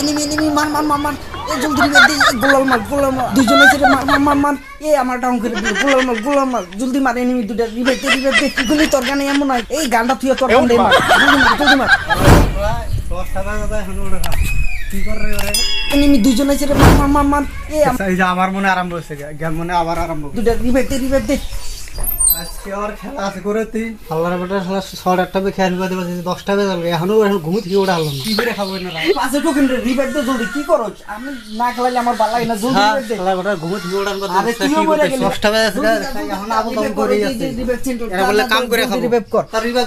Enemy enemy মার মার মার মার এ জলদি রিভাইভ দে এ গোলাল মার গোলাল মার দুইজন আছে মার মার মার মার এ আমার ডাউন করে দিল গোলাল মার গোলাল মার জলদি মার এনিমি দুইটা রিভাইভ দে রিভাইভ দে। গুলি তোর গানে এমন নাই এই গানটা তুই তোর গান দে মার। জলদি মার জলদি মার। এনিমি মার মার মার মার এ আমার মনে আরম্ভ হয়েছে মনে আবার দুইটা রিভাইভ দে রিভাইভ দে। খেলা আছে করে তুই। বেটা খেয়াল দশটা বেজে যাবে এখনও এখন ঘুমু থেকে ওটা হারলাম কি করে খাব না পাঁচে টোকেন রে রিভাইভ দে জলদি কি করো আমি না খেলাইলে আমার ভালো লাগে না জলদি হ্যাঁ দে। খেলা বেটা ঘুমু থেকে ওটা আরে তুইও বলে গেলি। দশটা বেজে এখন আবু কাম করে যাচ্ছে এরা বলে কাম করে খাব। রিভাইভ কর। তার রিভাইভ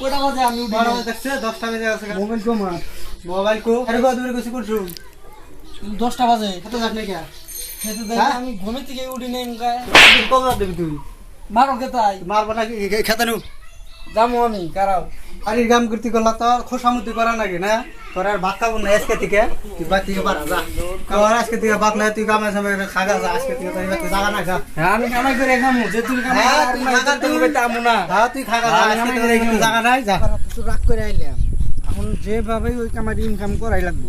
কোটা বাজে আমি উঠি বারো না। বাজে দেখছে দশটা বেজে গেছে মোবাইল কো মার মোবাইল কো। আরে কত দূরে গেছি করছু? দশটা বাজে। কত যাস? আমি ঘুমে থেকে উঠি নেই গায়ে কত রাত তুই? মারো কে তাই? মারবা না খেতে নু যাব আমি কারাও। আরে গাম করতে করলা তো খোসামুতি করা নাকি না? তোর আর ভাত খাব না আজকে থেকে? তুই বাদ থেকে পারা যা তোর আজকে থেকে ভাত নাই তুই কামে সময় খাগা যা আজকে থেকে তোর এবার জাগা না খা। হ্যাঁ আমি কামাই করে খামু যে তুমি কামাই হ্যাঁ, তুই খাগা তুই। তুমি আমু না। হ্যাঁ তুই খাগা যা আজকে থেকে করে জাগা নাই যা। তো রাগ করে আইলাম। এখন যেভাবে ওই কামাই ইনকাম করাই লাগবো।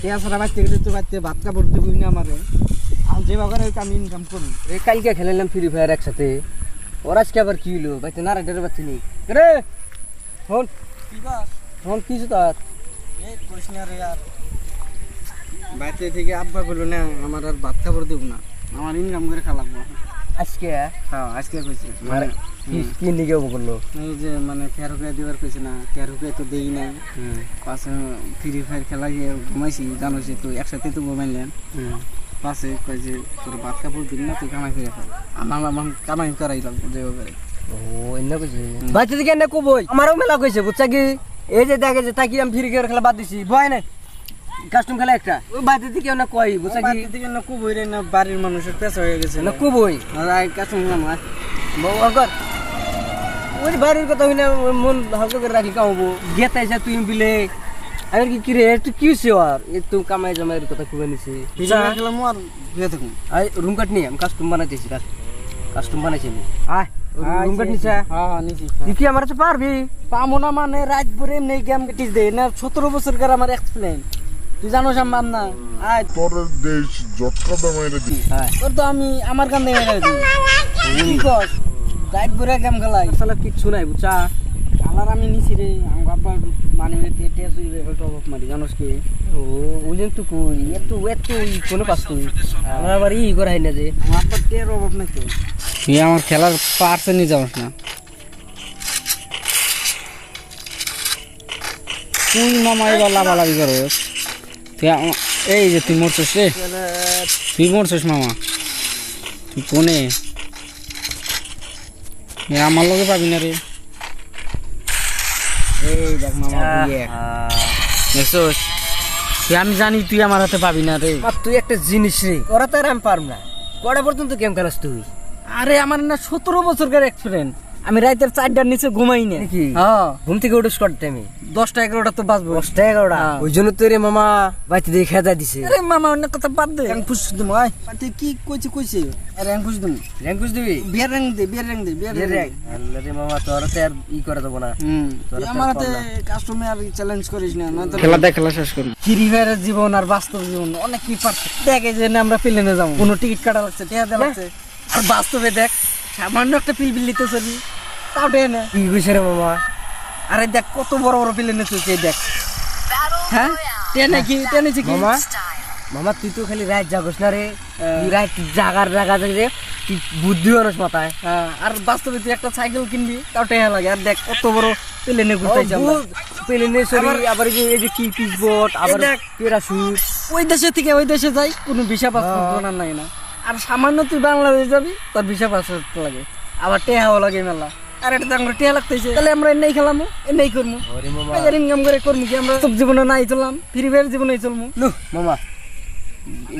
টিয়া ছাড়া বাচ্চা গেলে তো বাচ্চা ভাত কাপড় দিবই না আমারে। যেভাবে ওই কাম ইনকাম করুন এই কালকে খেলালাম ফ্রি ফায়ার একসাথে। ওর আজকে আবার কি হলো বাইতে না রাইডারে পাচ্ছি নি রে ফোন কি বাস? ফোন কিছু করিস না রে আর। বাড়িতে থেকে আব্বা বলল না আমার আর ভাত কাপড় দেবো না। আমার ইনকাম করে খা লাগবো। আজকে? হ্যাঁ আজকে কইছে। মানে কি- নিকে বলল? এই যে মানে তেরো কে দিবার কইছে না তেরো কে তো দেই না। পাশে ফ্রি ফায়ার খেলা গিয়ে ঘুমাইছি জানোস তো একসাথে তো ঘুমাইলেন। পাশে কয় যে তোর ভাত কাপড় দিন না তুই কামাই করে খাও আমার আমার কামাই করাই লাগবো যে করে ও এনে কইছে। বাইতে দিকে এনে কবই আমারও মেলা কইছে বুঝছা কি? এই যে দেখে যে তাকি আমি ফ্রি ফায়ার খেলা বাদ দিছি ভয় নাই। কাস্টম খেলা একটা। ওই বাইতে দিকে না কই বুঝছা কি? বাড়ির দিকে না কুবই রে না বাড়ির মানুষের পেশা হয়ে গেছে। না কবই আর আই কাছে আমার বাবা ওই বাড়ির কথা ওই মন হালকা করে রাখি কামাবো। গেতে এসে তুই বিলে আমি কি কিরে তুই কি হইছে আর? এ তুই কামাই জামাইয়ের কথা খুবে নিছি। ফিরে খেলাম আর বিয়ে থাকুন আই রুম কাট নিয়ে আমি কাস্টম বানাইতেছি কাস্টম বানাইছি আমি। আয় রুম কাট নিছে। হ্যাঁ হ্যাঁ নিছি তুই কি আমার কাছে পারবি? পামো না মানে রাত ভরে এমনি গেম কেটিস দে না সতেরো বছর কার আমার এক্সপ্লেন তুই জানোস আমার না। আয়। পরের দেশ জটকাটা মেরে দিই হ্যাঁ তোর তো আমি আমার দেখে গেছি কি কস? রাত ভরে গেম খেলাই। আসলে কিচ্ছু নাই বুঝছা কালার আমি নিছি রে। আমার আব্বার মানে টপ অফ মারি জানোস কি? ও যে তুই কই এত এত কোনো পাস তুই? আমার আবার ই করাই না যে। আমার আব্বার টের অভাব নাই তো। তুই আমার খেলার পার্সে নিয়ে যাস না। তুই মামা এবার লাভালাভি করস। তুই এই যে তুই মরছিস রে। তুই মরছিস মামা। তুই কোনে? আমার লগে পাবি না রে। এই দেখ মামা দেখছোস আমি জানি তুই আমার হাতে পাবি না রে। তুই একটা জিনিস রে ওরা তো আর আমি পারব না। কটা পর্যন্ত গেম খেলাস তুই? আরে আমার না সতেরো বছরকার এক্সপিরিয়েন্স আমি রাতের চারটার নিচে ঘুমাই না। নাকি? হ্যাঁ। ঘুম থেকে উঠে কটা টাইমে দশটা এগারোটা তো বাজবো। দশটা এগারোটা। হ্যাঁ। ওই জন্য তো রে মামা বাড়িতে দিয়ে খেদা দিছে। আরে মামা অন্য কথা বাদ দে। র্যাঙ্ক পুষ দিম আয় তুই কি কইছে কইছি? র্যাঙ্ক পুষ দিম র্যাঙ্ক কুছ দিবি? বিয়ার র্যাঙ্ক দে বিয়ার র্যাঙ্ক দে বিয়ার র্যাঙ্ক আল্লাহ রে মামা তোর তো আর ই করে দেবো না। হুম। তোরা তো আমার হাতে পারলা। কাস্টমার চ্যালেঞ্জ করিস না নয়তো খেলা দেখ খেলা শেষ করি। ফ্রি ফায়ারের জীবন আর বাস্তব জীবন অনেক কি পার্থক্য দেখ এই যে না আমরা প্লেনে যাব। কোনো টিকিট কাটা লাগছে টিয়া দেওয়া লাগছে। আর বাস্তবে দেখ সামান্য একটা পিল বিল চলি তাও টেনে না। কি কইছে রে মামা? আরে দেখ কত বড় বড় প্লেনে চলছে দেখ। হ্যাঁ? টেনে কি মামা মামা তুই তো খালি রাত জাগস না রে। তুই রাত জাগার জাগা তুই বুদ্ধি মানুষ মাথায়। হ্যাঁ, আর বাস্তবে তুই একটা সাইকেল কিনবি তাও টেহা লাগে। আর দেখ কত বড় প্লেনে ঘুরতেছে আমরা পেলেনে সরি আবার যে এই যে কি পিস বোট আবার দেখ। প্যারাশুট ওই দেশে থেকে ওই দেশে যাই কোনো ভিসা পাসপোর্ট বানার লাগে না। আর সামান্য তুই বাংলাদেশ যাবি তোর ভিসা পাসপোর্ট লাগে। আবার টেহাও লাগে মেলা। আর এটা তো আমরা টেহা লাগতেছে। তাহলে আমরা এনেই খেলামো এনেই করব বাজার ইনকাম করে করব কি আমরা সব জীবনে নাই চললাম ফ্রি ফায়ার জীবনে চলবো নু মামা।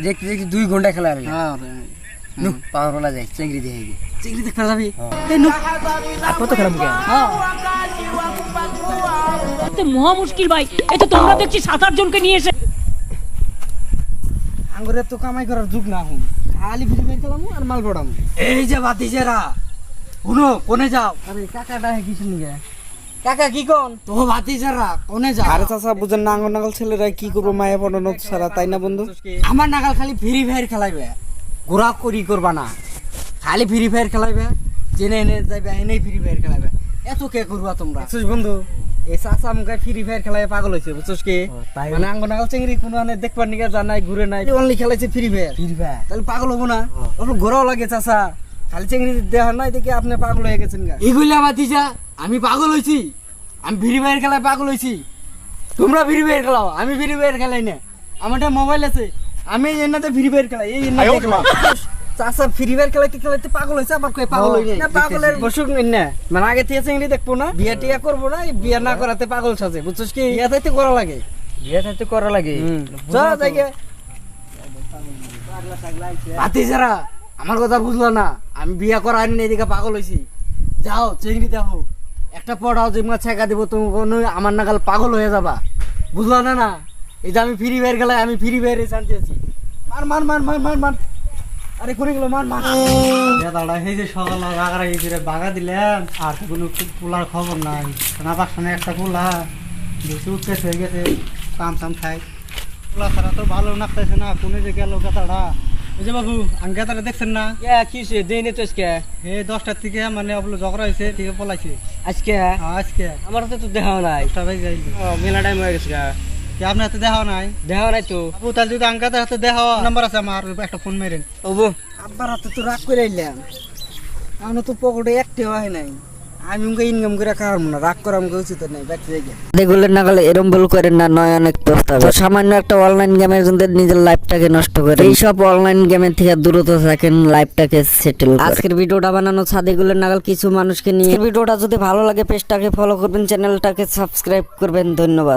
দেখতে দেখতে দুই ঘণ্টা খেলা আর হ্যাঁ নু পাওয়ারওয়ালা যাই চেংড়ি দিয়ে গিয়ে চিংড়ি দেখতে যাবি? এই নুক আর কত খেলাম কেন হ্যাঁ। মহা মুশকিল ভাই। এই তো তোমরা দেখছি সাত আট জনকে নিয়ে এসে আঙ্গুরের তো কামাই করার যুগ না হুম খালি ফ্রি ফায়ার খেলামো আর মাল পড়ামো। এই যে বাতিজেরা শুনো কোনে যাও? আরে কাকাটা কিছু নিয়ে কাকা কি কোন? তো ভাতি যারা কোনে যা আরে চাচা বুঝেন না আঙ্গন নাগল ছেলেরা কি করব মায়া পড়ানো ছাড়া তাই না বন্ধু? আমার নাগাল খালি ফ্রি ফায়ার খেলাইবে। ঘোরা করি করবা না। খালি ফ্রি ফায়ার খেলাইবে জেনে এনে যাইবে এনেই ফ্রি ফায়ার খেলাইবে। এত কে করবা তোমরা? বুঝছিস বন্ধু? এই চাচা আমাকে ফ্রি ফায়ার খেলায় পাগল হয়েছে বুঝছিস কি? তাই। মানে আঙ্গন নাগল চেংড়ি কোনো মানে দেখবার নিকে জানাই ঘুরে নাই অনলি খেলাইছে ফ্রি ফায়ার। Free Fire. তাহলে পাগল হব না? ঘোরাও লাগে চাচা। খালি চেংড়ি দেওয়া নাই দেখে আপনি পাগল হয়ে গেছেন গা। এগুলা ভাতিজা আমি পাগল হইছি। আমি ফ্রি ফায়ার খেলায় পাগল হইছি। তোমরা ফ্রি ফায়ার খেলাও আমি ফ্রি ফায়ার খেলাই না। আমার মোবাইল আছে আমি এনাতে ফ্রি ফায়ার খেলাই এই চাচা ফ্রি ফায়ার খেলাইতে খেলাইতে পাগল হয়েছে আবার কই পাগল হয়ে না পাগলের বসুক না। মানে আগে থেকে চেংড়ি দেখব না বিয়া টিয়া করব না বিয়া না করাতে পাগল সাজে বুঝছিস কি? বিয়া তাইতে করা লাগে। বিয়ে থাকতে করা লাগে। আমার কথা বুঝলো না। আমি বিয়া করা আনি এদিকে পাগল হইছি। যাও, চিংড়ি দেখো। একটা পড়াও যে মা ছেঁকা দিব, তুমি কোনো আমার নাগাল পাগল হয়ে যাবা। বুঝলো না না? এই যে আমি ফ্রি ফায়ার খেলাই আমি ফ্রি ফায়ারে শান্তি আছি। মার মার মার মার মার মার আরে, কোনে গেল? মার মার দাদা, এই যে সকালে রাগারা গেছে বাগা দিলেন, আর তো কোনো পোলার খবর নাই। না পাশে একটা পোলা। বেশি উঠতেছে হয়ে গেছে কাম টাম খাই পোলা ছাড়া তো ভালো নাচতেছে না। কোনে যে গেল গাতাড়া ওই যে বাবু আমি গাতাড়া দেখছেন না? কে কি সে দেই তো আজকে। দশটার থেকে মানে ঝগড়া হয়েছে পলাইছে। আজকে? আজকে। আমার তো তো দেখা নাই। দশটা বেজে মেলা টাইম হয়ে গেছে কি আপনার হাতে দেখা নাই? দেখা নাই তো। বাবু তাহলে যদি আঙ্কাতের হাতে দেখা নাম্বার আছে আমার একটা ফোন মেরেন। আব্বার হাতে তো রাগ করে আইলাম। আমি তো পকেটে একটা হয় নাই। আমি উনকে ইনকাম করে না রাগ করা আমাকে উচিত নাই না এরম ভুল করেন না নয় অনেক প্রস্তাব। তো সামান্য একটা অনলাইন গেমের জন্য নিজের লাইফটাকে নষ্ট করে এইসব অনলাইন গেমের থেকে দূরত থাকেন লাইফটাকে সেটেল আজকের ভিডিওটা বানানো সাদেগুলের নাগাল কিছু মানুষকে নিয়ে ভিডিওটা যদি ভালো লাগে পেজটাকে ফলো করবেন চ্যানেলটাকে সাবস্ক্রাইব করবেন ধন্যবাদ।